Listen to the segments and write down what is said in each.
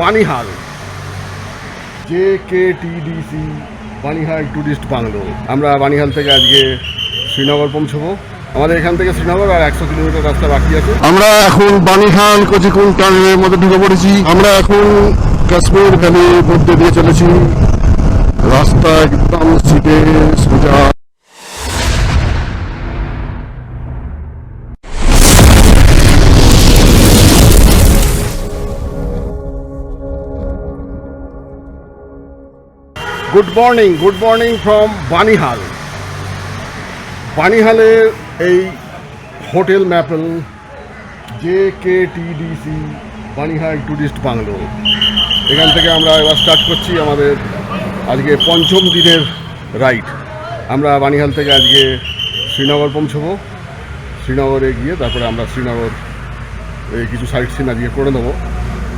Banihal. J K TDC Banihal tourist bungalow. আমরা বানিহাল থেকে আজকে শ্রীনগর পৌঁছবো। আমাদের এখান থেকে শ্রীনগর আর একশো কিলোমিটার রাস্তা বাকি আছে। আমরা এখন বানিহাল কচিকুন টানেলের মধ্যে ঢুকে পড়েছি। আমরা এখন কাশ্মীর ভ্যালির মধ্যে দিয়ে চলেছি। রাস্তা একদম সিটে সোজা। Good morning good morning from Banihal বানিহালের এই hotel maple J K TDC Banihal tourist bungalow এখান থেকে আমরা এবার স্টার্ট করছি আমাদের আজকে পঞ্চম দিনের রাইড আমরা বানিহাল থেকে আজকে শ্রীনগর পৌঁছবো। শ্রীনগরে গিয়ে তারপরে আমরা শ্রীনগর কিছু সাইট সিন আজকে করে নেব।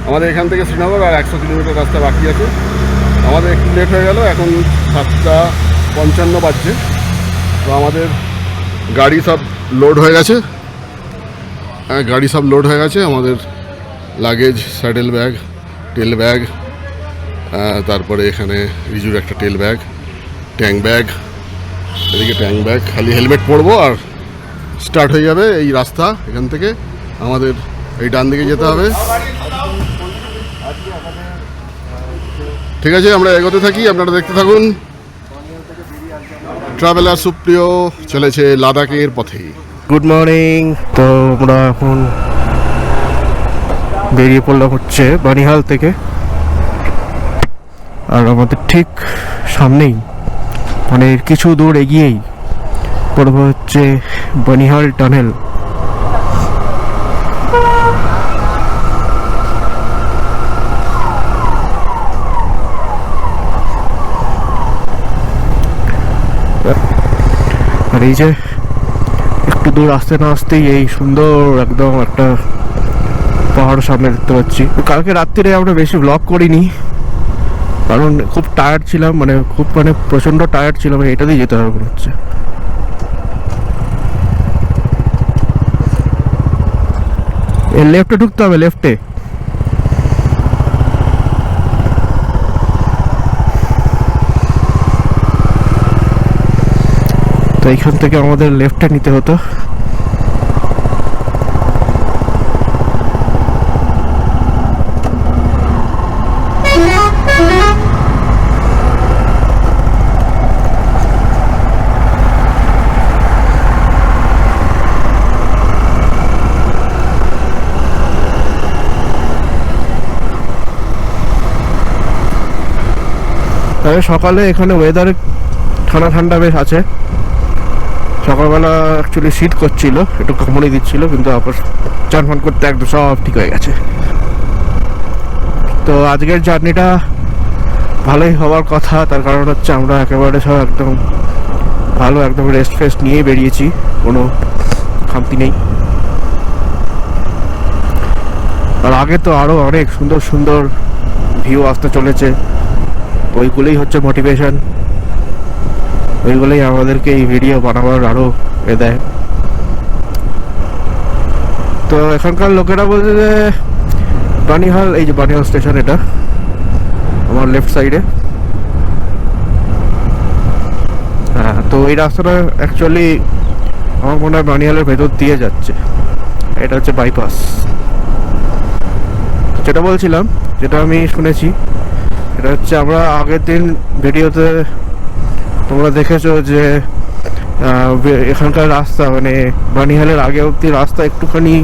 আমাদের এখান থেকে শ্রীনগর আর একশো কিলোমিটার রাস্তা বাকি আছে। আমাদের একটু লেট হয়ে গেল, এখন সাতটা পঞ্চান্ন বাজছে। তো আমাদের গাড়ি সব লোড হয়ে গেছে। হ্যাঁ গাড়ি সব লোড হয়ে গেছে। আমাদের luggage saddle bag tail bag তারপরে এখানে রিজুর একটা টেল ব্যাগ ট্যাঙ্ক ব্যাগ এদিকে ট্যাঙ্ক ব্যাগ খালি হেলমেট পরবো আর স্টার্ট হয়ে যাবে এই রাস্তা এখান থেকে। আমাদের এই ডান দিকে যেতে হবে। ঠিক আছে, আমরা এগোতে থাকি, আপনারা দেখতে থাকুন। ট্রাভেলার সুপ্রিয় চলেছে লাদাখের পথে। গুড মর্নিং তো আমরা এখন বেরিয়ে পড়লাম হচ্ছে বানিহাল থেকে। আর আমাদের ঠিক সামনেই মানে কিছু দূর এগিয়েই পড়বে হচ্ছে বানিহাল টানেল। এই যে একটু দূর আসতে না আসতেই এই সুন্দর একদম একটা পাহাড় সামনে দেখতে পাচ্ছি। কালকে রাত্রিরে আমরা বেশি ব্লগ করিনি, কারণ খুব টায়ার্ড ছিলাম মানে খুব মানে প্রচণ্ড টায়ার্ড ছিলাম, এটা দিয়ে যেতে হবে হচ্ছে। লেফটে ঢুকতে হবে লেফটে তো এইখান থেকে আমাদের লেফটটা নিতে হতো। সকালে এখানে ওয়েদার ঠান্ডা ঠান্ডা বেশ আছে। সকালবেলা অ্যাকচুয়ালি শীত করছিল, একটু কামড়ে দিচ্ছিল, কিন্তু আবার চান ফান করতে একদম সব ঠিক হয়ে গেছে। তো আজকের জার্নিটা ভালোই হওয়ার কথা, তার কারণ হচ্ছে আমরা একেবারে সব একদম ভালো, একদম রেস্ট ফেস্ট নিয়েই বেরিয়েছি, কোনো খামতি নেই। আর আগে তো আরও অনেক সুন্দর সুন্দর ভিউ আসতে চলেছে, ওইগুলোই হচ্ছে মোটিভেশন ওইগুলোই আমাদেরকে এই ভিডিও বানাবার আরও এ দেয়। তো এখানকার লোকেরা বলছে যে, বানিহাল, এই যে বানিহাল স্টেশন এটা, আমার লেফট সাইডে হ্যাঁ তো এই রাস্তাটা অ্যাকচুয়ালি আমার মনে হয় বানিহালের ভেতর দিয়ে যাচ্ছে। এটা হচ্ছে বাইপাস যেটা বলছিলাম, যেটা আমি শুনেছি, এটা হচ্ছে আমরা আগের দিন ভিডিওতে তোমরা দেখেছ যে এখানকার রাস্তা মানে বানিহালের আগে অব্দি রাস্তা একটুখানি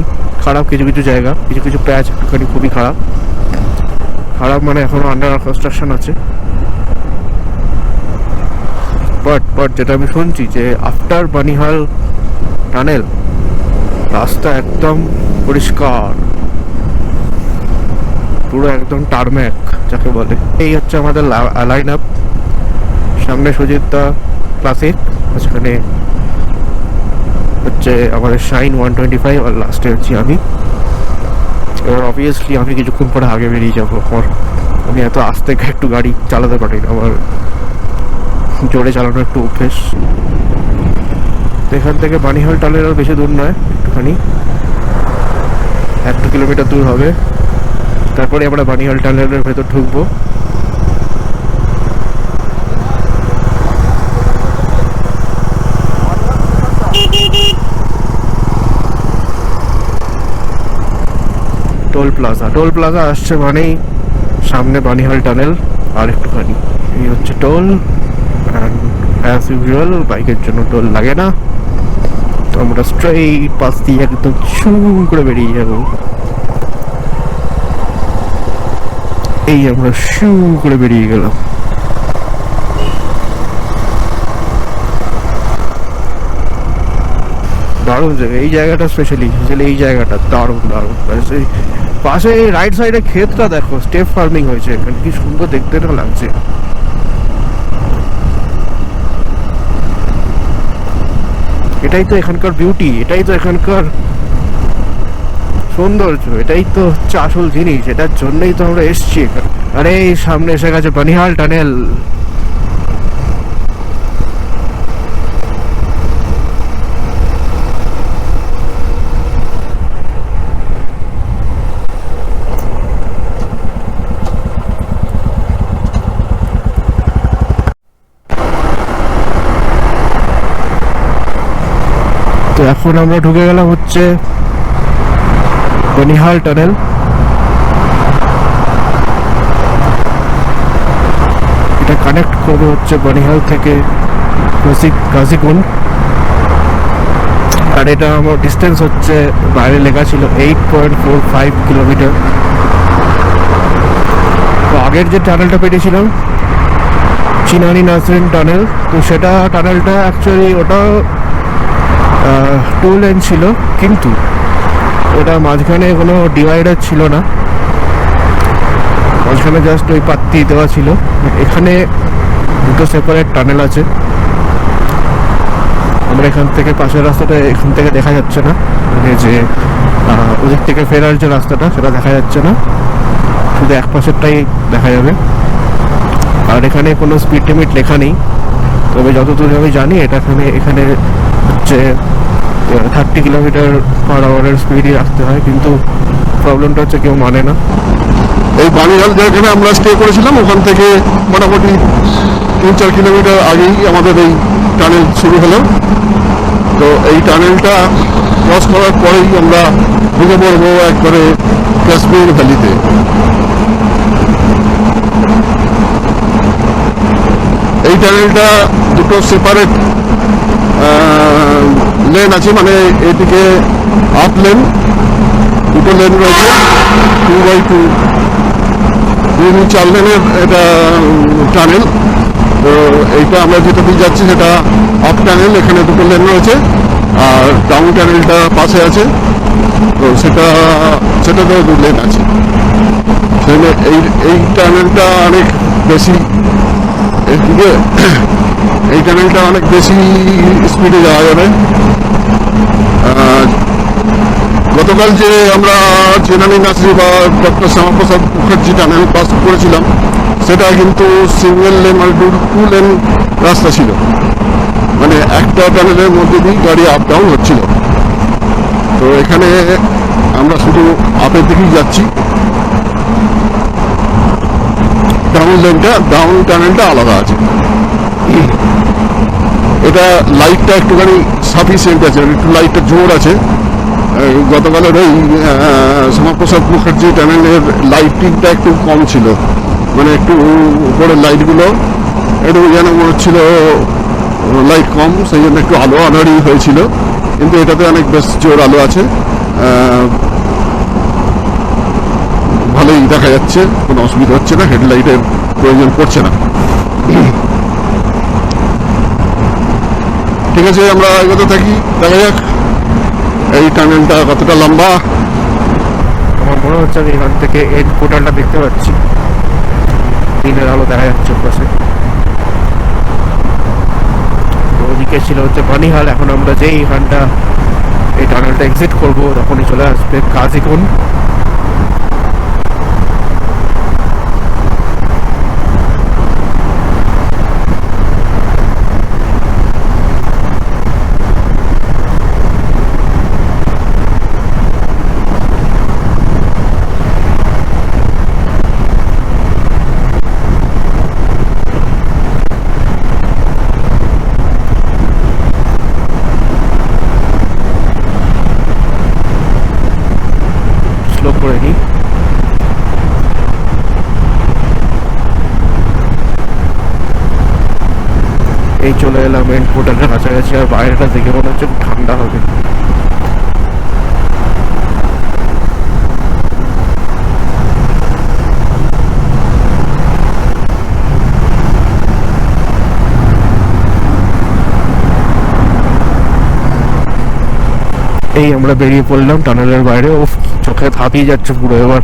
খারাপ, কিছু কিছু জায়গা, কিছু কিছু প্যাচ একটুখানি খুবই খারাপ। খারাপ মানে এখনও আন্ডার কনস্ট্রাকশন আছে। বাট বাট যেটা আমি শুনছি যে আফটার বানিহাল টানেল রাস্তা একদম পরিষ্কার। পুরো একদম টার্ম্যাক যাকে বলে। এই হচ্ছে আমাদের লাইন আপ সামনে সুজিতদা ক্লাসিক মাঝখানে হচ্ছে আমাদের শাইন ওয়ান টোয়েন্টি ফাইভ আর লাস্টে হচ্ছি আমি। এবার অবভিয়াসলি আমি কিছুক্ষণ পরে আগে বেরিয়ে যাব আমার আমি এত আস্তে একটু গাড়ি চালাতে পারি না আমার জোরে চালানো একটু অভ্যেস। তো এখান থেকে বানিহাল টালেরও বেশি দূর নয়, একটুখানি। এক কিলোমিটার দূর হবে। তারপরে আমরা বানিহাল টানেলের ভেতর ঢুকবো। টোল প্লাজা টোল প্লাজা আসছে মানেই সামনে বানিহাল টানেল আর একটুখানি। এই হচ্ছে টোল অ্যাজ ইউজুয়াল বাইকের জন্য টোল লাগে না। তো আমরা স্ট্রেইট পাশ দিয়ে একদম ছু করে বেরিয়ে যাব। এই আমরা শু করে বেরিয়ে গেলাম। দারুণ জায়গা। এই জায়গাটা স্পেশালি স্পেশালি এই জায়গাটা দারুণ দারুণ। পাশে পাশে রাইট সাইডে ক্ষেতটা দেখো স্টেপ ফার্মিং হয়েছে এখানে। কি সুন্দর দেখতে না লাগছে। এটাই তো এখানকার বিউটি এটাই তো এখানকার সৌন্দর্য, এটাই তো আসল জিনিস, এটার জন্যই তো আমরা এসছি আরে, সামনে এসে গেছে বানিহাল টানেল এখন আমরা ঢুকে গেলাম হচ্ছে বনিহাল টানেল। এটা কানেক্ট করবে হচ্ছে বনিহাল থেকে কাশি আর এটা আমার ডিস্টেন্স হচ্ছে বাইরে লেখা ছিল eight point four five kilometre তো আগের যে টানেলটা পেরিয়েছিলাম চিনানি নাসরিন টানেল, তো সেটা টানেলটা অ্যাকচুয়ালি ওটা টু লেন ছিল, কিন্তু ওটা মাঝখানে কোনো ডিভাইডার ছিল না। মাঝখানে জাস্ট ওই পাত্তি দেওয়া ছিল। এখানে দুটো সেপারেট টানেল আছে। আমরা এখান থেকে পাশের রাস্তাটা এখান থেকে দেখা যাচ্ছে না। মানে যে ওদিক থেকে ফেরার যে রাস্তাটা, সেটা দেখা যাচ্ছে না। শুধু এক পাশেরটাই দেখা যাবে। আর এখানে কোনো স্পিড লিমিট লেখা নেই। তবে যতদূর আমি জানি, এটা এখানে এখানে হচ্ছে থার্টি কিলোমিটার পার আওয়ারের স্পিডই রাখতে হয়, কিন্তু প্রবলেমটা হচ্ছে কেউ মানে না। এই বানিহাল যেখানে আমরা স্টে করেছিলাম, ওখান থেকে মোটামুটি তিন চার কিলোমিটার আগেই আমাদের এই টানেল শুরু হলো। তো এই টানেলটা ক্রস করার পরেই আমরা ঢুকে পড়ব একবারে কাশ্মীর ভ্যালিতে। এই টানেলটা দুটো সেপারেট লেন আছে মানে এদিকে আপ লেন দুটো লেন রয়েছে টু বাই টু দুই চার লেনের এটা টানেল তো এইটা আমরা যেটা দিয়ে যাচ্ছি সেটা আপ টানেল এখানে দুটো লেন রয়েছে, আর ডাউন টানেলটা পাশে আছে। তো সেটা, সেটাতেও দু লেন আছে। সেখানে এই এই টানেলটা অনেক বেশি। এদিকে এই টানেলটা অনেক বেশি স্পিডে যাওয়া যাবে। গতকাল যে আমরা চেনানি নাসরি বা doctor Shyamaprasad Mukherjee tunnel pass করেছিলাম, সেটা কিন্তু সিঙ্গেল লেন মানে টু লেন রাস্তা ছিল। মানে একটা টানেলের মধ্যে দিয়ে গাড়ি আপ ডাউন হচ্ছিল। তো এখানে আমরা শুধু আপের দিকেই যাচ্ছি। ডাউন লেনটা ডাউন টানেলটা আলাদা আছে। এটা লাইটটা একটুখানি সাফিসিয়েন্ট আছে একটু লাইটটা জোর আছে। গতকালের ওই শ্যামাপ্রসাদ মুখার্জি টানেলের লাইটিংটা একটু কম ছিল। মানে একটু উপরের লাইটগুলো একটু যেন মনে হচ্ছিল লাইট কম, সেই জন্য একটু আলো আনারি হয়েছিল। কিন্তু এটাতে অনেক বেশ জোর আলো আছে। ভালোই দেখা যাচ্ছে, কোনো অসুবিধা হচ্ছে না, হেডলাইটের প্রয়োজন পড়ছে না। ঠিক আছে, আমরা এগোতে থাকি। দেখা যাক। এই টানেলটা কতটা লম্বা। আমার মনে হচ্ছে আমি এখান থেকে এড পোর্টালটা দেখতে পাচ্ছি। দিনের আলো দেখা যাচ্ছে পাশে ওদিকে ছিল হচ্ছে বানিহাল। এখন আমরা যেই এখানটা, এই টানেলটা এক্সিট করব, তখনই চলে আসবে কাজিকুন করে নিই এই চলে এলাম মেন পোর্টালের কাছাকাছি, আর বাইরেটা দেখে মনে হচ্ছে ঠান্ডা হবে। এই আমরা বেরিয়ে পড়লাম টানেলের বাইরে। ও চোখে হাতিয়ে যাচ্ছে পুরো এবার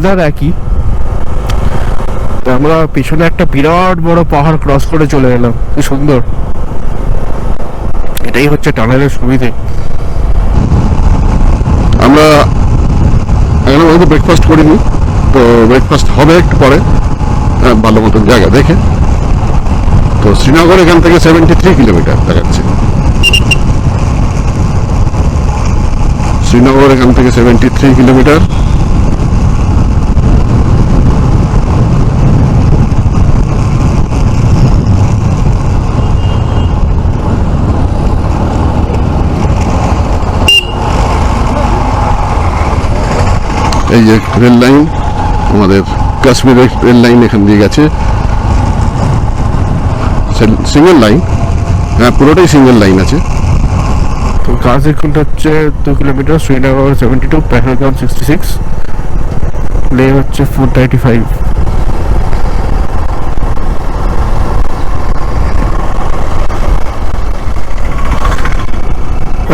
ওয়েদার একই। আমরা পিছনে একটা বিরাট বড় পাহাড় ক্রস করে চলে এলাম। কি সুন্দর। এটাই হচ্ছে টানেলের সুবিধে। আমরা এখানে ব্রেকফাস্ট করিনি তো ব্রেকফাস্ট হবে একটু পরে। হ্যাঁ, ভালো মতন জায়গা দেখে। তো শ্রীনগর এখান থেকে সেভেন্টি থ্রি কিলোমিটার দেখাচ্ছে। শ্রীনগর এখান থেকে সেভেন্টি থ্রি কিলোমিটার এই যে রেল লাইন, আমাদের কাশ্মীরের রেল লাইন এখান দিয়ে গেছে। সিঙ্গেল লাইন হ্যাঁ পুরোটাই সিঙ্গেল লাইন আছে। তো গাজিকুন্ড হচ্ছে দু kilometre, Srinagar seventy two Pahalgam sixty six Leh হচ্ছে ফোর থার্টি ফাইভ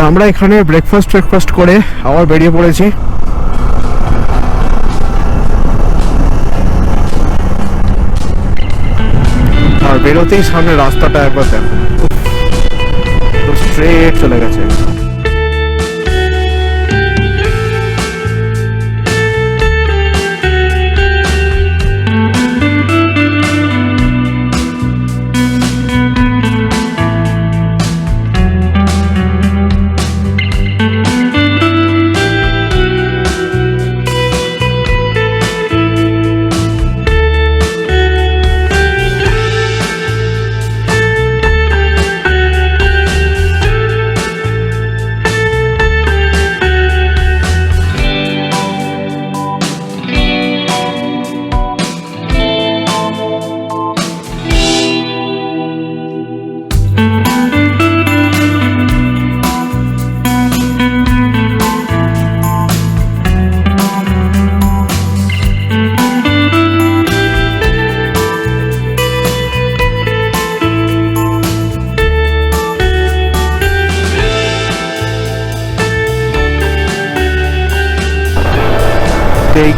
আমরা এখানে ব্রেকফাস্ট ব্রেকফাস্ট করে আবার বেরিয়ে পড়েছি। বেরোতেই সামনে রাস্তাটা একবার দেখো। স্ট্রেট চলে গেছে।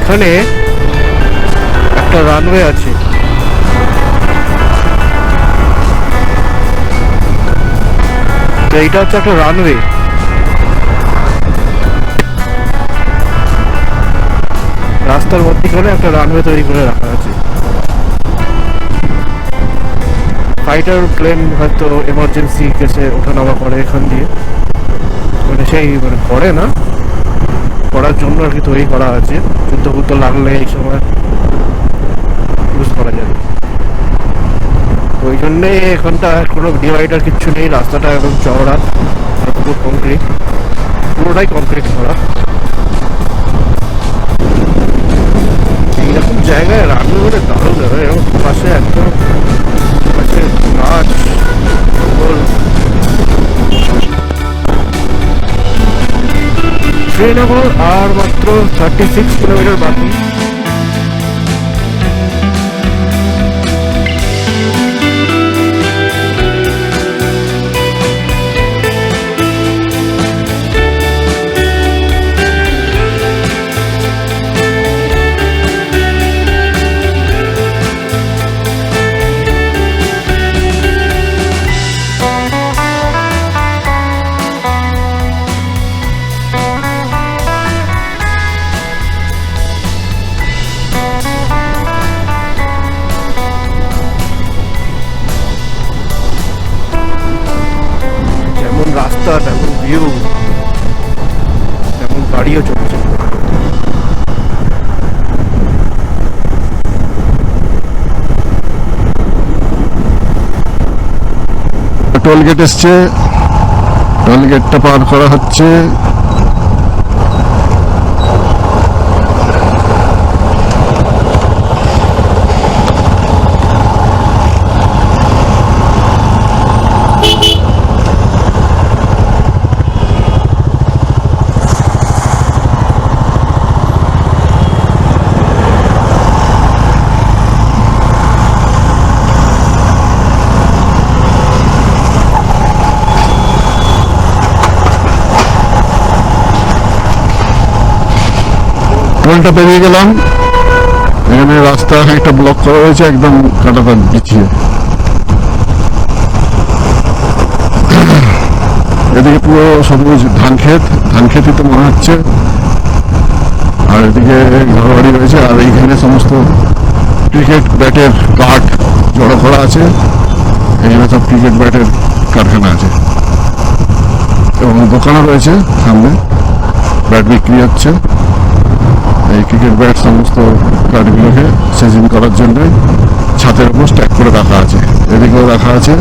তো এইখানে একটা রানওয়ে আছে। এইটা হচ্ছে একটা রানওয়ে। রাস্তার মধ্যিখানে একটা রানওয়ে তৈরি করে রাখা আছে। ফাইটার প্লেন হয়তো এমার্জেন্সি কেসে ওঠানামা করে এখান দিয়ে। মানে সেই মানে করে না। করার জন্য আর কি তৈরি করা আছে যুদ্ধ বুদ্ধ লাগলে এই সময় ইউজ করা যাবে। ওই জন্যে এখানটা কোনো ডিভাইডার কিচ্ছু নেই, রাস্তাটা একদম চওড়া পুরো কংক্রিট পুরোটাই কংক্রিট করা। এইরকম জায়গায় রান্না করে দারুণ এরকম পাশে একদম পাশে গাছ শ্রীনগর আর মাত্র থার্টি সিক্স কিলোমিটার বাকি। টোল গেট এসছে। টোল গেটটা পার করা হচ্ছে। টোলটা পেরিয়ে গেলাম। এখানে রাস্তা একটা ব্লক করা হয়েছে, একদম কাটাতার পিছিয়ে এদিকে পুরো সবুজ ধান ক্ষেত, ধান ক্ষেতই তো মনে হচ্ছে। আর এদিকে ঘরবাড়ি রয়েছে, আর এইখানে সমস্ত ক্রিকেট ব্যাটের কাঠ জড়ো করা আছে। এখানে সব ক্রিকেট ব্যাটের কারখানা আছে। এবং দোকানও রয়েছে সামনে ব্যাট বিক্রি হচ্ছে। এই ক্রিকেট ব্যাট সমস্ত গাড়িগুলোকে সেজিং করার জন্যই ছাতের উপর স্ট্যাক করে রাখা আছে। এদিকেও রাখা আছে।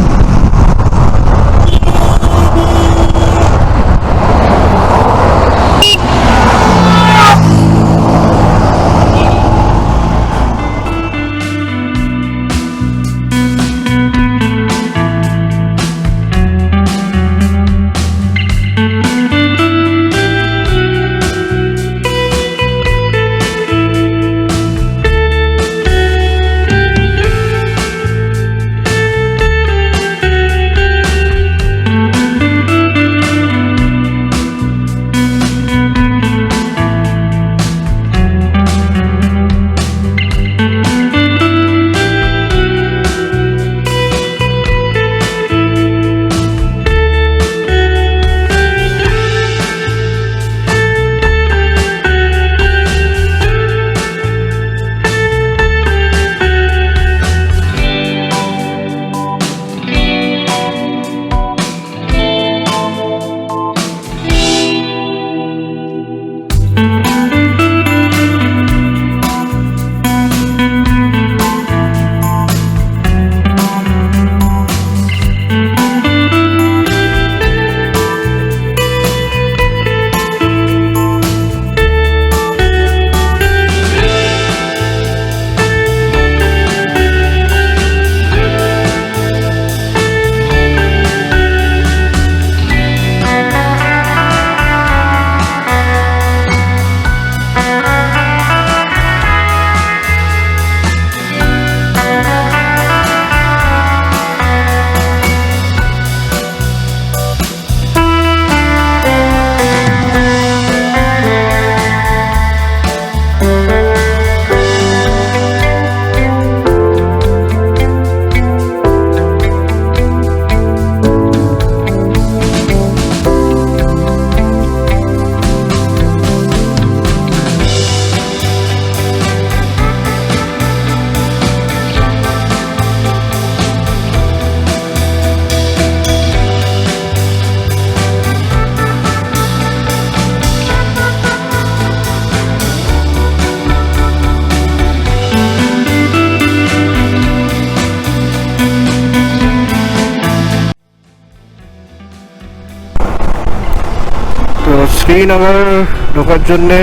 তো শ্রীনগর ঢোকার জন্যে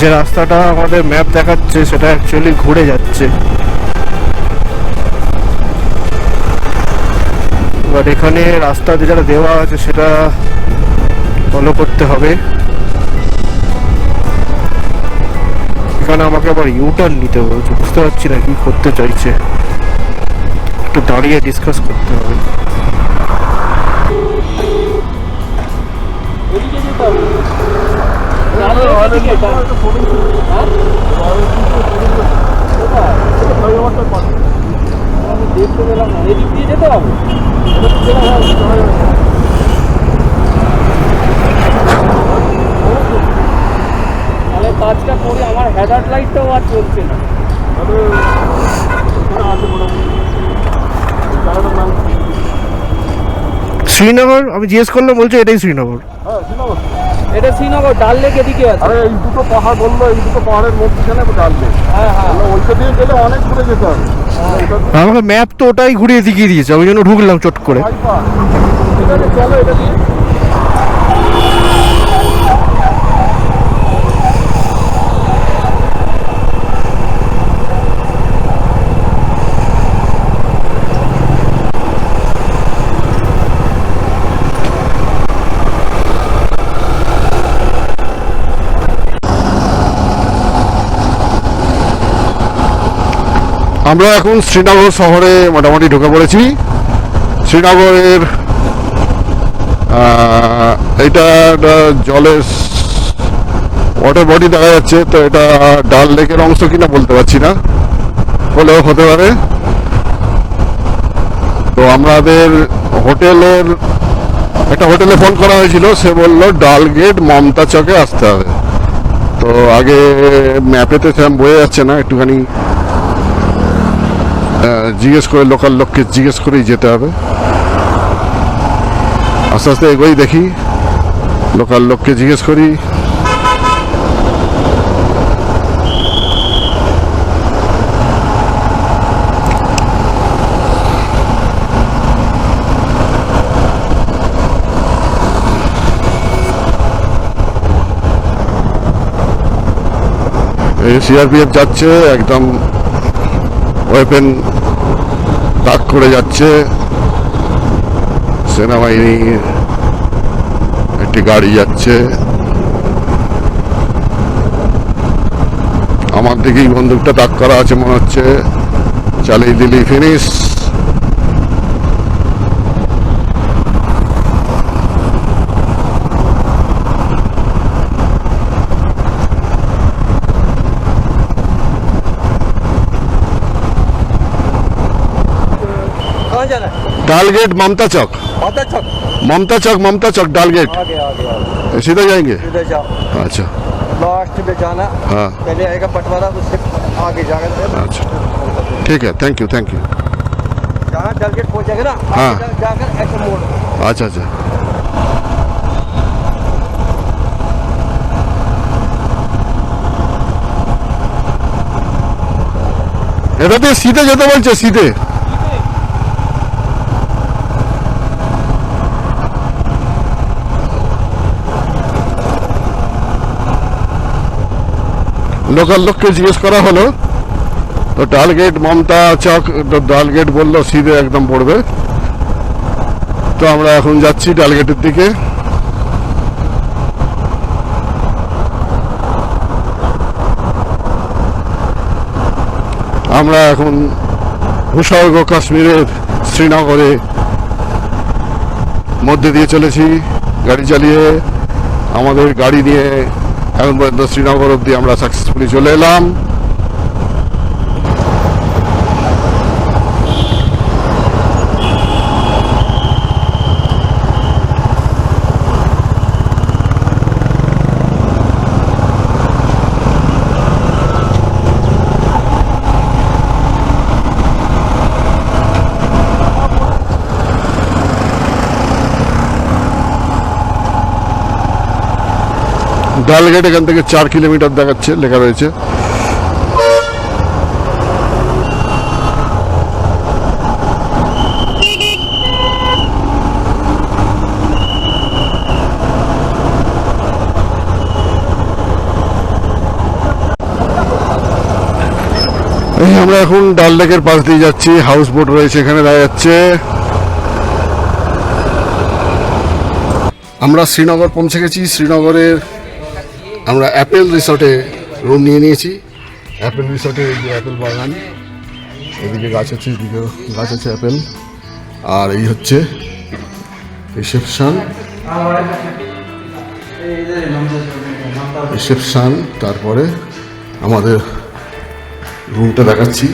যে রাস্তাটা আমাদের ম্যাপ দেখাচ্ছে, সেটা অ্যাকচুয়ালি ঘুরে যাচ্ছে। বাট এখানে রাস্তা যেটা দেওয়া আছে, সেটা ফলো করতে হবে। এখানে আমাকে আবার ইউটার্ন নিতে বলছে বুঝতে পারছি না কি করতে চাইছে। একটু দাঁড়িয়ে ডিসকাস করতে হবে। দেখতে পেলাম না এদিক দিয়ে যেতে হবে তাহলে কাজটা করে আমার হ্যাজার্ড লাইটটাও আর চলছে না শ্রীনগর, আমি জিজ্ঞেস করলাম, বলছে এটাই শ্রীনগর। হ্যাঁ শ্রীনগর। এটা শ্রীনগর ডাল লেক এদিকে আছে। আরে এই দুটো পাহাড় বলল এই দুটো পাহাড়ের মধ্যখানে ডালবে হ্যাঁ হ্যাঁ। ওইটা দিয়ে গেলে অনেক ঘুরে যেতে হবে। আমাকে ম্যাপ তো ওটাই ঘুরিয়ে দেখিয়ে দিয়েছে। ওই জন্য ঢুকলাম চট করে। আছে চলো এটা দিয়ে। আমরা এখন শ্রীনগর শহরে মোটামুটি ঢুকে পড়েছি। শ্রীনগরের এটা জলের ওয়াটার বডি দেখা যাচ্ছে, তো এটা ডাল লেকের অংশ কিনা বলতে পারছি না। হলেও হতে পারে। তো আমাদের হোটেলের, একটা হোটেলে ফোন করা হয়েছিল, সে বলল, ডাল গেট মমতা চকে আসতে হবে। তো আগে ম্যাপেতে সেরকম বোঝা যাচ্ছে না, একটুখানি জিজ্ঞেস করে লোকাল লোককে জিজ্ঞেস করেই যেতে হবে। আস্তে আস্তে এগোই দেখি। লোকাল লোককে জিজ্ঞেস করি। সিআরপিএফ যাচ্ছে, একদম ওয়েপেন তাক করে যাচ্ছে। সেনাবাহিনীর একটি গাড়ি যাচ্ছে। আমার দিকেই বন্দুকটা তাক করা আছে মনে হচ্ছে। চালিয়ে দিলি, ফিনিশ। डालगेट ममता चौक माता चौक ममता चौक ममता चौक डालगेट आगे आगे आगे सीधा जाएंगे इधर जाओ अच्छा लास्ट में जाना हाँ पहले आएगा बंटवारा उससे आगे जाकर अच्छा ठीक है थैंक यू थैंक यू जहाँ डलगेट पहुँचेगा ना हाँ। आगे जा- जाकर ऐसे मोड़ अच्छा अच्छा এটা দিয়ে শীতে যেতে বলছে শীতে লোকাল লোককে জিজ্ঞেস করা হলো। তো ডালগেট মমতা চক ডালগেট বলল, সিধে একদম পড়বে। তো আমরা এখন যাচ্ছি ডালগেটের দিকে। আমরা এখন ভূস্বর্গ, কাশ্মীরের শ্রীনগরে মধ্যে দিয়ে চলেছি। গাড়ি চালিয়ে আমাদের গাড়ি নিয়ে এখন পর্যন্ত শ্রীনগর অব্দি আমরা সাকসেসফুলি চলে এলাম। ডালগেট এখান থেকে চার কিলোমিটার দেখাচ্ছে, লেখা রয়েছে। আমরা এখন ডাল লেকের পাশ দিয়ে যাচ্ছি হাউস বোট রয়েছে এখানে, দেখা যাচ্ছে। আমরা শ্রীনগর পৌঁছে গেছি, শ্রীনগরের আমরা অ্যাপেল রিসর্টে রুম নিয়ে নিয়েছি। অ্যাপেল রিসর্টে এই যে অ্যাপেল বাগান, এদিকে গাছ আছে, এদিকেও গাছ আছে অ্যাপেল। আর এই হচ্ছে রিসেপশন। রিসেপশন, তারপরে আমাদের রুমটা দেখাচ্ছি।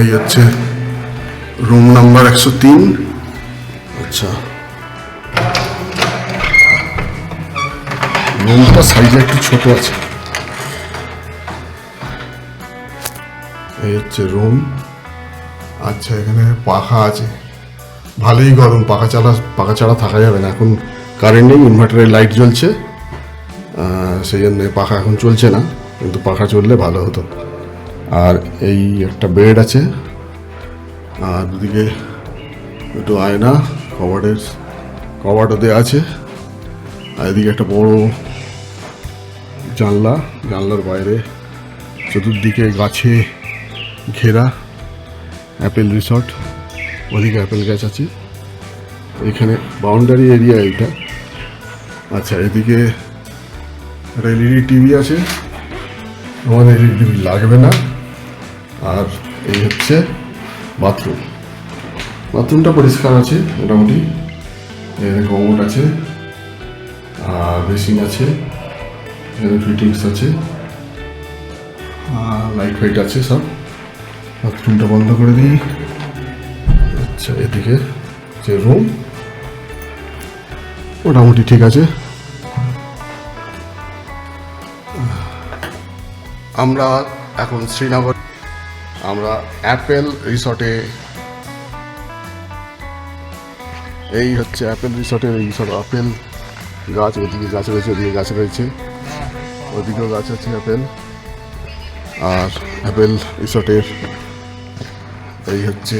এই হচ্ছে রুম নাম্বার একশো তিন। আচ্ছা। রুমটা সাইজে একটু ছোট আছে। এই হচ্ছে রুম আচ্ছা এখানে পাখা আছে। ভালোই গরম, পাখা চালা, পাখা ছাড়া থাকা যাবে না। এখন কারেন্ট নেই ইনভার্টারের লাইট জ্বলছে। সেই জন্য পাখা এখন চলছে না, কিন্তু পাখা চললে ভালো হতো। আর এই একটা বেড আছে। আর দুদিকে একটু আয়না। কভারের কভারটা দেওয়া আছে। আর এদিকে একটা বড় জানলা, জানলার বাইরে চতুর্দিকে গাছে ঘেরা অ্যাপেল রিসর্ট, ওদিকে অ্যাপেল গাছ আছে। এখানে বাউন্ডারি এরিয়া এইটা। আচ্ছা এদিকে একটা এলইডি টিভি আছে। আমাদের এলইডি টিভি লাগবে না। আর এই হচ্ছে বাথরুম। বাথরুমটা পরিষ্কার আছে, মোটামুটি। এখানে আছে, আর বেসিন আছে এখানে ফিটিংস আছে, আর লাইট ফাইট আছে সব। বাথরুমটা বন্ধ করে দিই। আচ্ছা এদিকে যে রুম, মোটামুটি ঠিক আছে। আমরা এখন শ্রীনগর, আমরা অ্যাপেল রিসর্টে এই হচ্ছে অ্যাপেল রিসর্টের এই সব আপেল গাছ ওদিকে গাছ রয়েছে, ওদিকে গাছ রয়েছে। ওদিকেও গাছ আছে অ্যাপেল আর অ্যাপেল রিসর্টের এই হচ্ছে